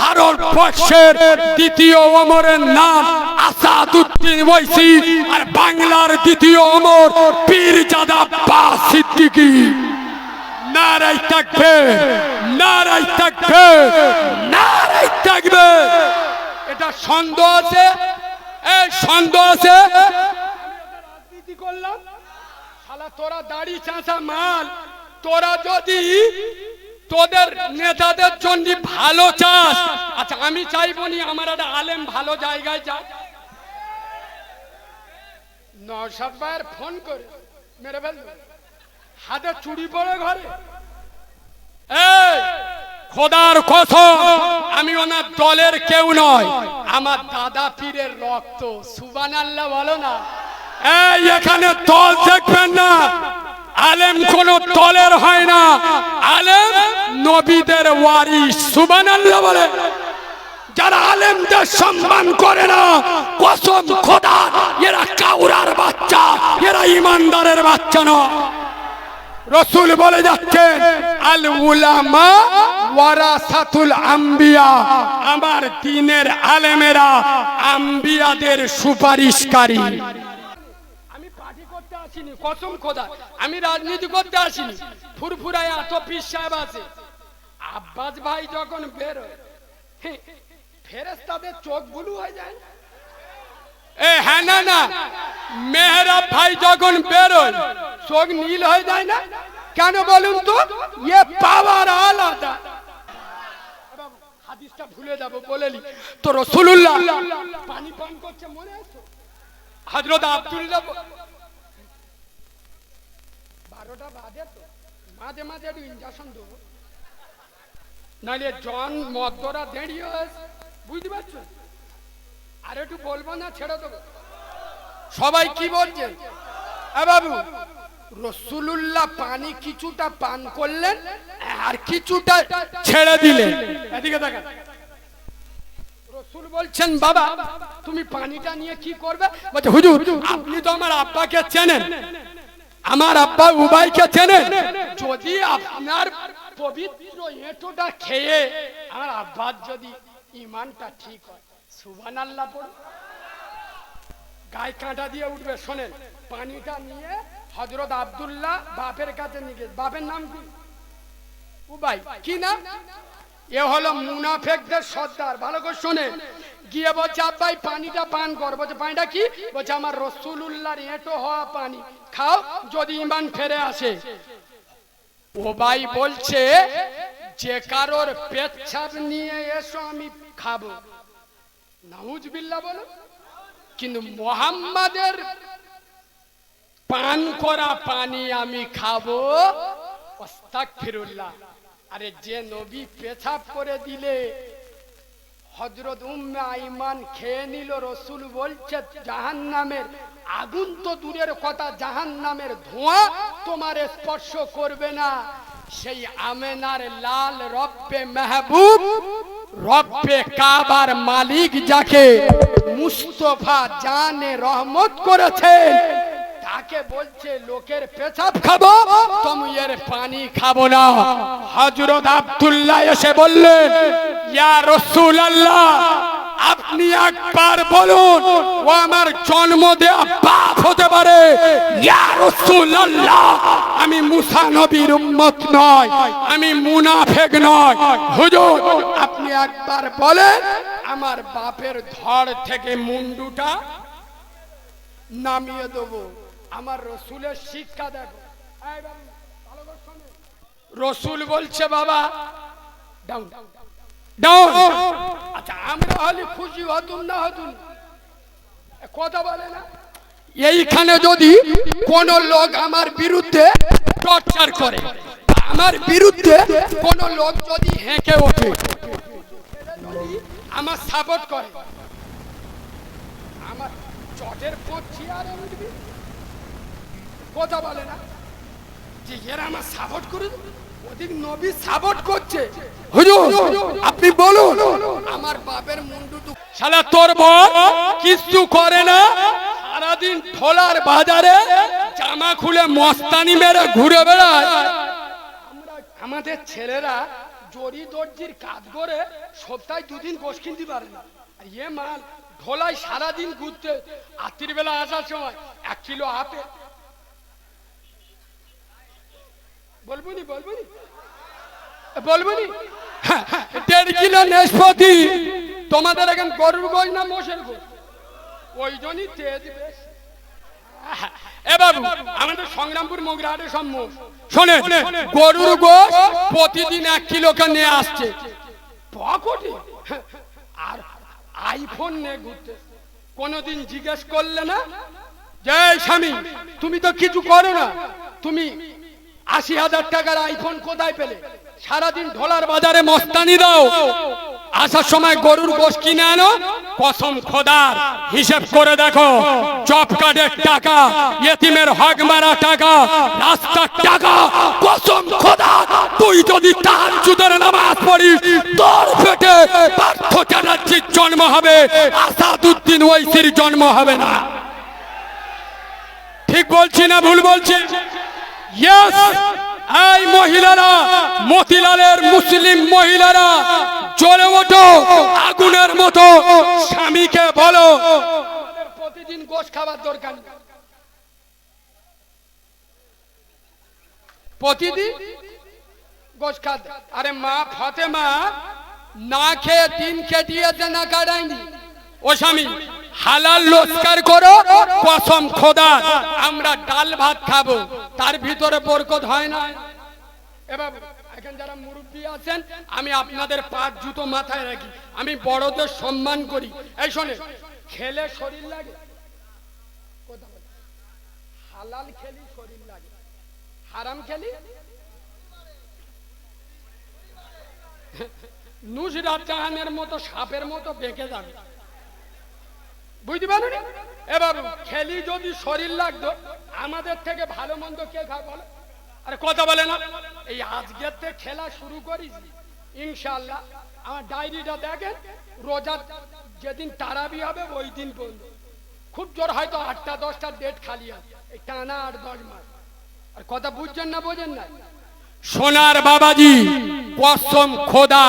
ভারতবর্ষের দ্বিতীয় অমরের নাম আসাদুদ্দিন ওয়াইসি আর বাংলার দ্বিতীয় অমর পীরজাদা বা সিদ্দিকী। নারাই থাকবে নারাই থাকবে নারাই থাকবে। এটা সন্দেহ আছে? এই সন্দেহ আছে? রাজনীতি করলাম? শালা, তোরা দাড়ি চাঁচা মাল। তোরা যদি তোদের নেতাদের জন্য ভালো চাস আচ্ছা আমি চাইব নি আমার একটা আলেম ভালো জায়গায় যাক। ভাইয়ের ফোন করে মেরে ফেলল। হাতে চুরি পড়ে ঘরে। এই, খোদার কসম আমি ওনার দলের কেউ নয় আমার দাদা পীরের রক্ত সুবান আল্লাহ বলো না। এই, এখানে দল দেখবেন না। আলেম কোন তলের হয় না। আলেম নবীদের ওয়ারি সুবান আল্লাহ বলে। যারা আলেমদের সম্মান করে না, কসম খোদা, এরা কাউরার বাচ্চা, এরা ইমানদারের বাচ্চা নয়। রসুল বলে যাচ্ছেন, আল উলামা ওয়ারাসাতুল আম্বিয়া। আমার দিনের আলেমেরা আম্বিয়াদের সুপারিশকারী। পার্টি করতে আসিনি কসম খোদা। আমি রাজনীতি করতে আসিনি। ফুরফুরায় এত পীর সাহেব আছে। আব্বাস ভাই যখন বের ফেরেস্তাদের চোখ বুলু হয়ে যায় এ হ্যাঁ না না। মেহরা ভাই যখন বেরোয় চোখ নীল হয়ে যায় না? কেন বলুন তো? পাওয়ার আলাদা। হাদিসটা ভুলে যাব বলেলি তো রসুল্লাহ পানি পান করছে মনে আছে? হজরত আব্দুল্লাহ বারোটা বাজে তো। মাঝে মাঝে একটু ইঞ্জেকশন দেবো। নাহলে জন মদ্যরা দাঁড়িয়ে বুঝতে পারছ? আর একটু বলব না ছেড়ে দেবো। সবাই কি বলছে? এ বাবু। রসুলুল্লাহ পানি কিছুটা পান করলেন আর কিছুটা ছেড়ে দিলেন। এদিকে দেখেন। রসুল বলছেন, বাবা, তুমি পানিটা নিয়ে কি করবে? বলছে, হুজুর, আপনি তো আমার আব্বাকে চেনেন। আমার আব্বা উবাইকে চেনেন। যদি আপনার পবিত্র এঁটোটা খেয়ে আমার আব্বার যদি ইমানটা ঠিক হয় সুবান আল্লাহ গায়ে কাঁটা দিয়ে উঠবে, শোনেন। পানিটা নিয়ে হজরত আব্দুল্লাহ বাপের কাছে নিয়ে বাপের নাম কি? উবাই। কি নাম? এ হলো মুনাফেকদের সর্দার। ভালো করে শোনে। গিয়ে বলছে আব্বাই পানিটা পান কর। বলছে, পানিটা কি? বলছে, আমার রসুলুল্লাহর এঁটো হওয়া পানি। খাও, যদি ইমান ফেরে আসে। ওবাই বলছে, যে কারোর পেচ্ছাপ নিয়ে এসো, আমি খাব। নাউজবিল্লাহ বলো। কিন্তু মোহাম্মদের পান করা পানি আমি খাব। ফিরুল্লাহ আরে যে নবী পেছাব করে দিলে হজরত উম্মে আইমান খেয়ে নিল, রসুল বলছে জাহান নামের আগুন তো দূরের কথা জাহান নামের ধোঁয়া তোমার স্পর্শ করবে না। সেই আমেনার লাল রব্বে মেহবুব, রব্বে কাবার মালিক যাকে মুস্তফা জানে রহমত করেছে তাকে বলছে, লোকের পেছাব খাব, তুমি এর পানি খাব না। হজরত আব্দুল্লাহ এসে বললেন, ইয়া রসুল আল্লাহ আপনি একবার বলুন, ও আমার জন্ম দেয়া পাপ হতে পারে। আমি মুসা নবীর উম্মত নয়, আমি মুনাফেক নয়। হুজুর, আপনি একবার বলেন, আমার বাপের ধর থেকে মুন্ডুটা নামিয়ে দেবো। আমার রসুলের শিক্ষা দেখো। রসুল বলছে বাবা ডাউন ডাউন আচ্ছা আমরা হলে খুশি হতুম না হতুম? এ কথা বলে না। এইখানে যদি কোন লোক আমার বিরুদ্ধে টর্চার করে আমার বিরুদ্ধে কোন লোক যদি হেঁকে ওঠে আমার সাপোর্ট করে। আমার চটের পড়ছি আর উঠবি। কথা বলে না? যে এরা আমার সাপোর্ট করে ওদিক নবী সাপোর্ট করছে। হুজুর আপনি বলুন। আমার বাপের মুন্ডু তো শালা তোর কিছু করে না? সারাদিন ঠোলার বাজারে জামা খুলে মস্তানি মেরে ঘুরে বেড়ায়। আমাদের ছেলেরা জরি দর্জির কাজ করে সপ্তাহে দুদিন গোস কিনতে পারে না। ইয়ে মাল ঢোলাই সারাদিন ঘুরতে রাত্রির বেলা আসার সময় এক কিলো আপেল বলবুনি বলবুনি। বলবুনি? হ্যাঁ, দেড় কিলো নেশপতি তোমাদের এখন গরুর না মোষের ওই জন্যই তেজ এ বাবু আমাদের সংগ্রামপুর মগরাহাটে সব মোষ। শোনে গরুর গোস প্রতিদিন এক কিলো নিয়ে আসছে। পকটে? আর আইফোন নিয়ে ঘুরতে। কোনোদিন জিজ্ঞেস করলে না? যে এই স্বামী তুমি তো কিছু করো না। তুমি আশি হাজার টাকার আইফোন কোথায় পেলে? সারাদিন ঢোলার বাজারে মস্তানি দাও। আসার সময় গরুর গোশ কিনে আনো। কসম খোদার, হিসেব করে দেখো। জব কার্ডের টাকা ইয়েতিমের হক মারা টাকা, রাস্তার টাকা। কসম খোদা তুই যদি তার চুদের নামাজ পড়িস, তোর পেটে পার্থ চ্যাটার্জির জন্ম হবে। আসাদুদ্দিন ওইসির জন্ম হবে না। ঠিক বলছি না ভুল বলছি? ইয়েস এই মহিলারা মতিলালের মুসলিম মহিলারা জ্বলে ওঠো আগুনের মতো স্বামীকে বলো। প্রতিদিন গোশ খাবার দরকার। প্রতিদিন? গোশ খাদ্য আরে মা ফতেমা না খেয়ে দিন কেটিয়েছে না কাটায়নি ও স্বামী হালাল রোজগার করো কসম খোদা। আমরা ডাল ভাত খাব, তার ভিতরে বরকত হয় না। এবার এখন যারা মুরব্বী আছেন, আমি আপনাদের পাঁচ জুতো মাথায় রাখি। আমি বড়দের সম্মান করি। এই শোনে খেলে শরীর লাগে। হালাল খেলি শরীর লাগে। হারাম খেলি? নুসরাত জাহানের মতো সাপের মতো বেঁকে যাবে। বুঝতে পারলি এবার খেলি যদি শরীর লাগতো আমাদের থেকে ভালো মন্দ কে খায় বলো? আরে কথা বলে না। এই আজকের থেকে খেলা শুরু করিস। ইনশাল্লাহ আমার ডায়েরিটা দেখেন রোজা যেদিন তারাবি হবে ওই দিন পর্যন্ত। খুব জোর হয়তো আটটা দশটা ডেট খালি আছে। এই টানা আট দশ মাস। আর কথা বুঝছেন না বোঝেন না? সোনার বাবাজি কসম খোদা।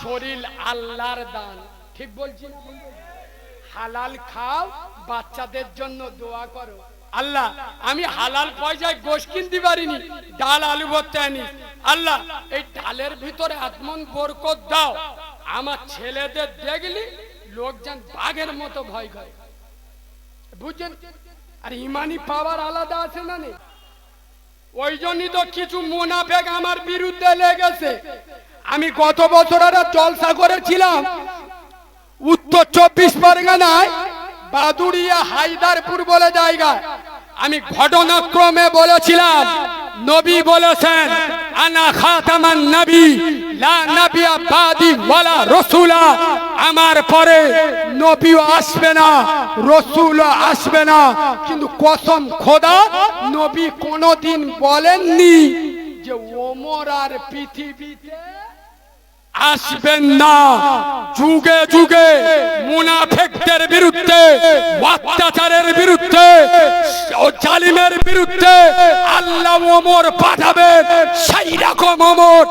শরীর আল্লাহর দান। ঠিক বলছি না? বলছি? হালাল খাও, বাচ্চাদের জন্য দোয়া করো। আল্লাহ, আমি হালাল পয়সায় গোশ কিনতে পারিনি, ডাল, আলু ভর্তে আনি। আল্লাহ, এই ডালের ভিতরে আত্মন বরকত দাও। আমার ছেলেদের দেখলি, লোকজন বাঘের মতো ভয় করে। বুঝছেন? আর ইমানি পাওয়ার আলাদা আছে না নেই? ওই জন্যই তো কিছু মুনাফেক আমার বিরুদ্ধে লেগেছে। আমি গত বছর একটা জলসা করেছিলাম উত্তর চব্বিশ পরগনায় বাদুড়িয়া, হায়দারপুর বলে জায়গা। আমি ঘটনাক্রমে বলেছিলাম, নবী বলেছেন, আনা খাতামান নবী, লা নবিয়া বাদি ওয়ালা রসুলা। আমার পরে নবীও আসবে না, রসুলও আসবে না। কিন্তু কসম খোদা, নবী কোনোদিন বলেননি যে ওমর আর পৃথিবীতে আসবেন না। যুগে যুগে মুনাফেকদের বিরুদ্ধে, অত্যাচারের বিরুদ্ধে, জালিমের বিরুদ্ধে আল্লাহ ওমর পাঠাবেন, সেই রকম ওমর।